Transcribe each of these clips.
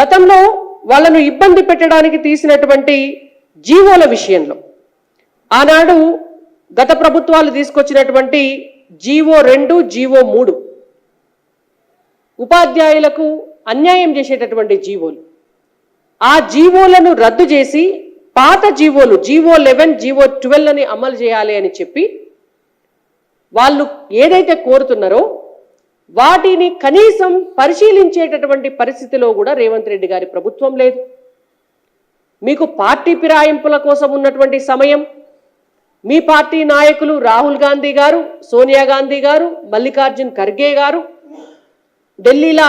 గతంలో వాళ్ళను ఇబ్బంది పెట్టడానికి తీసినటువంటి జీవోల విషయంలో ఆనాడు గత ప్రభుత్వాలు తీసుకొచ్చినటువంటి జీవో రెండు జీవో మూడు ఉపాధ్యాయులకు అన్యాయం చేసేటటువంటి జీవోలు. ఆ జీవోలను రద్దు చేసి పాత జీవోలు జీవో లెవెన్ జీవో ట్వెల్వ్ అని అమలు చేయాలి అని చెప్పి వాళ్ళు ఏదైతే కోరుతున్నారో వాటిని కనీసం పరిశీలించేటటువంటి పరిస్థితిలో కూడా రేవంత్ రెడ్డి గారి ప్రభుత్వం లేదు. మీకు పార్టీ ఫిరాయింపుల కోసం ఉన్నటువంటి సమయం మీ పార్టీ నాయకులు రాహుల్ గాంధీ గారు సోనియా గాంధీ గారు మల్లికార్జున్ ఖర్గే గారు ఢిల్లీలా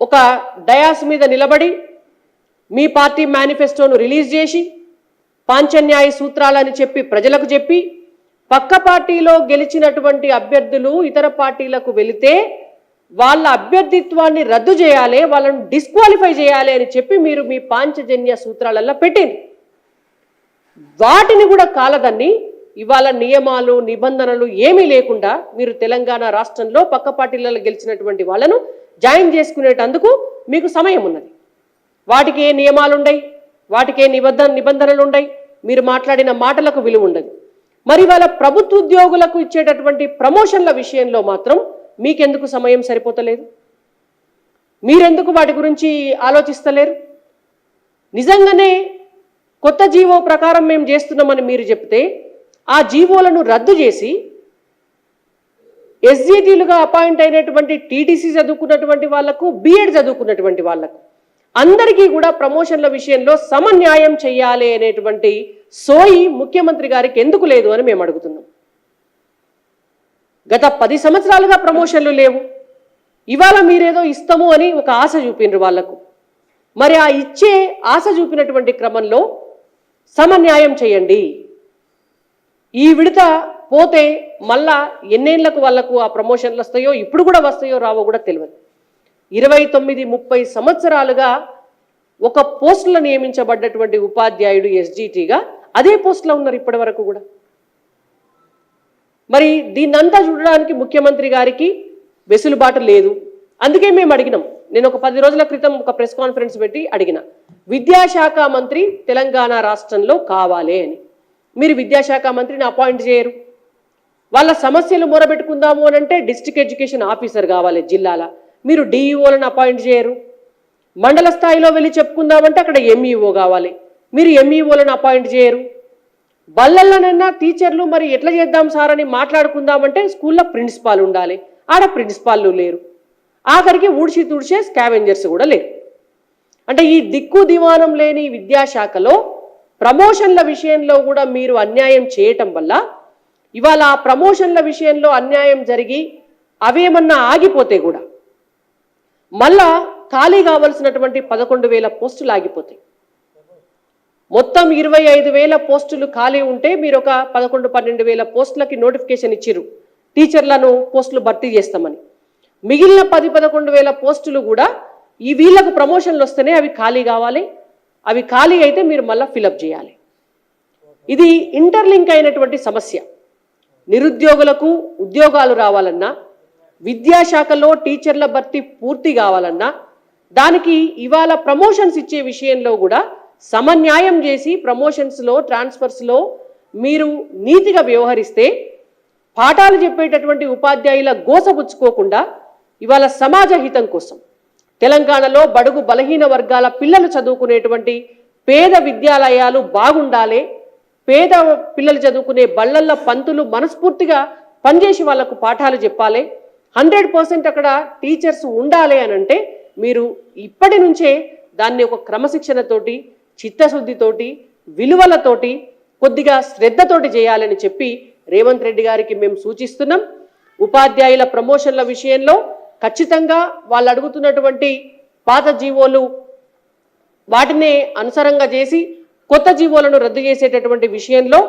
ఒక డయాస్ మీద నిలబడి మీ పార్టీ మేనిఫెస్టోను రిలీజ్ చేసి పాంచన్యాయ సూత్రాలని చెప్పి ప్రజలకు చెప్పి పక్క పార్టీలో గెలిచినటువంటి అభ్యర్థులు ఇతర పార్టీలకు వెళితే వాళ్ళ అభ్యర్థిత్వాన్ని రద్దు చేయాలి వాళ్ళను డిస్క్వాలిఫై చేయాలి అని చెప్పి మీరు మీ పాంచజన్య సూత్రాలలో పెట్టింది వాటిని కూడా కాలదన్ని ఇవాళ నియమాలు నిబంధనలు ఏమీ లేకుండా మీరు తెలంగాణ రాష్ట్రంలో పక్క పార్టీలలో గెలిచినటువంటి వాళ్ళను జాయిన్ చేసుకునేటందుకు మీకు సమయం ఉన్నది. వాటికి ఏ నియమాలు ఉండయి వాటికి ఏ నిబంధన నిబంధనలు ఉండయి మీరు మాట్లాడిన మాటలకు విలువ ఉండదు మరి వాళ్ళ ప్రభుత్వ ఉద్యోగులకు ఇచ్చేటటువంటి ప్రమోషన్ల విషయంలో మాత్రం మీకెందుకు సమయం సరిపోతలేదు? మీరెందుకు వాటి గురించి ఆలోచిస్తలేరు? నిజంగానే కొత్త జీవో ప్రకారం మేము చేస్తున్నామని మీరు చెప్తే ఆ జీవోలను రద్దు చేసి ఎస్జిటీలుగా అపాయింట్ అయినటువంటి టీటీసీ చదువుకున్నటువంటి వాళ్ళకు బీఎడ్ చదువుకున్నటువంటి వాళ్ళకు అందరికీ కూడా ప్రమోషన్ల విషయంలో సమన్యాయం చేయాలి అనేటువంటి సోయి ముఖ్యమంత్రి గారికి ఎందుకు లేదు అని మేము అడుగుతున్నాం. గత పది సంవత్సరాలుగా ప్రమోషన్లు లేవు. ఇవాళ మీరేదో ఇస్తాము అని ఒక ఆశ చూపినరు వాళ్ళకు. మరి ఆ ఇచ్చే ఆశ చూపినటువంటి క్రమంలో సమన్యాయం చేయండి. ఈ విడత పోతే మళ్ళా ఎన్నేళ్ళకు వాళ్ళకు ఆ ప్రమోషన్లు వస్తాయో ఇప్పుడు కూడా వస్తాయో రావో కూడా తెలియదు. ఇరవై తొమ్మిది ముప్పై సంవత్సరాలుగా ఒక పోస్టులో నియమించబడ్డటువంటి ఉపాధ్యాయుడు ఎస్జిటిగా అదే పోస్టులో ఉన్నారు ఇప్పటి వరకు కూడా. మరి దీన్నంతా చూడడానికి ముఖ్యమంత్రి గారికి వెసులుబాటు లేదు. అందుకే మేము అడిగినాం. నేను ఒక పది రోజుల క్రితం ఒక ప్రెస్ కాన్ఫరెన్స్ పెట్టి అడిగిన విద్యాశాఖ మంత్రి తెలంగాణ రాష్ట్రంలో కావాలి అని. మీరు విద్యాశాఖ మంత్రిని అపాయింట్ చేయరు. వాళ్ళ సమస్యలు మొరబెట్టుకుందాము అని అంటే డిస్ట్రిక్ట్ ఎడ్యుకేషన్ ఆఫీసర్ కావాలి జిల్లాల. మీరు డిఈఓలను అపాయింట్ చేయరు. మండల స్థాయిలో వెళ్ళి చెప్పుకుందామంటే అక్కడ ఎంఈఓ కావాలి. మీరు ఎంఈఓలను అపాయింట్ చేయరు. బల్లల్లోనైనా టీచర్లు మరి ఎట్లా చేద్దాం సార్ అని మాట్లాడుకుందామంటే స్కూల్లో ప్రిన్సిపాల్ ఉండాలి. ఆడ ప్రిన్సిపాల్లు లేరు. ఆఖరికి ఊడ్చి తుడిచే స్కావెంజర్స్ కూడా లేరు. అంటే ఈ దిక్కు దివానం లేని విద్యాశాఖలో ప్రమోషన్ల విషయంలో కూడా మీరు అన్యాయం చేయటం వల్ల ఇవాళ ఆ ప్రమోషన్ల విషయంలో అన్యాయం జరిగి అవేమన్నా ఆగిపోతే కూడా మళ్ళా ఖాళీ కావలసినటువంటి పదకొండు వేల పోస్టులు ఆగిపోతాయి. మొత్తం ఇరవై ఐదు వేల పోస్టులు ఖాళీ ఉంటే మీరు ఒక పదకొండు పన్నెండు వేల పోస్టులకి నోటిఫికేషన్ ఇచ్చిర్రు. టీచర్లను పోస్టులు భర్తీ చేస్తామని. మిగిలిన పది పదకొండు వేల పోస్టులు కూడా ఈ వీళ్ళకు ప్రమోషన్లు వస్తేనే అవి ఖాళీ కావాలి. అవి ఖాళీ అయితే మీరు మళ్ళీ ఫిలప్ చేయాలి. ఇది ఇంటర్లింక్ అయినటువంటి సమస్య. నిరుద్యోగులకు ఉద్యోగాలు రావాలన్నా విద్యాశాఖలో టీచర్ల భర్తీ పూర్తి కావాలన్నా దానికి ఇవాళ ప్రమోషన్స్ ఇచ్చే విషయంలో కూడా సమన్యాయం చేసి ప్రమోషన్స్లో ట్రాన్స్ఫర్స్లో మీరు నీతిగా వ్యవహరిస్తే పాఠాలు చెప్పేటటువంటి ఉపాధ్యాయుల గోసపుచ్చుకోకుండా ఇవాళ సమాజ హితం కోసం తెలంగాణలో బడుగు బలహీన వర్గాల పిల్లలు చదువుకునేటువంటి పేద విద్యాలయాలు బాగుండాలి పేద పిల్లలు చదువుకునే బళ్ళల్లో పంతులు మనస్ఫూర్తిగా పనిచేసి వాళ్ళకు పాఠాలు చెప్పాలి హండ్రెడ్ పర్సెంట్ అక్కడ టీచర్స్ ఉండాలి అని అంటే మీరు ఇప్పటి నుంచే దాన్ని ఒక క్రమశిక్షణతోటి చిత్తశుద్ధితోటి విలువలతోటి కొద్దిగా శ్రద్ధతోటి చేయాలని చెప్పి రేవంత్ రెడ్డి గారికి మేము సూచిస్తున్నాం. ఉపాధ్యాయుల ప్రమోషన్ల విషయంలో ఖచ్చితంగా వాళ్ళు అడుగుతున్నటువంటి పాత జీవోలు వాటినే అనుసరంగా చేసి కొత్త జీవోలను రద్దు చేసేటటువంటి విషయంలో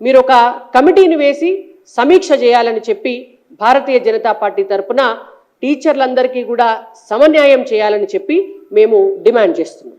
మీరు ఒక కమిటీని వేసి సమీక్ష చేయాలని చెప్పి భారతీయ జనతా పార్టీ తరపున టీచర్లందరికీ కూడా సమన్యాయం చేయాలని చెప్పి మేము డిమాండ్ చేస్తున్నాం.